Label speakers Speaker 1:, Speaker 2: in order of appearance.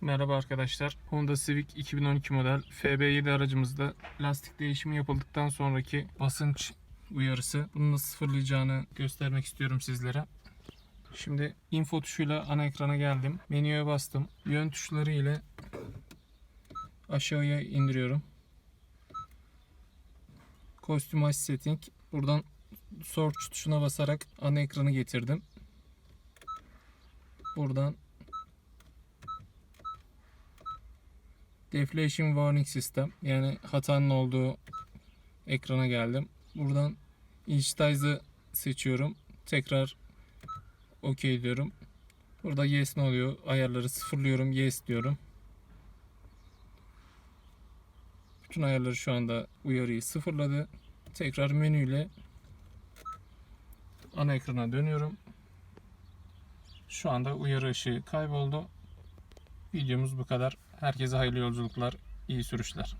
Speaker 1: Merhaba arkadaşlar. Honda Civic 2012 model FB7 aracımızda lastik değişimi yapıldıktan sonraki basınç uyarısı. Bunu nasıl sıfırlayacağını göstermek istiyorum sizlere. Şimdi info tuşuyla ana ekrana geldim. Menüye bastım. Yön tuşları ile aşağıya indiriyorum. Customize setting. Buradan search tuşuna basarak ana ekranı getirdim. Buradan Deflation Warning System yani hatanın olduğu ekrana geldim. Buradan Inchtize'ı seçiyorum. Tekrar OK diyorum. Burada yes ne oluyor? Ayarları sıfırlıyorum. Yes diyorum. Bütün ayarları şu anda uyarıyı sıfırladı. Tekrar menüyle ana ekrana dönüyorum. Şu anda uyarı ışığı kayboldu. Videomuz bu kadar. Herkese hayırlı yolculuklar, iyi sürüşler.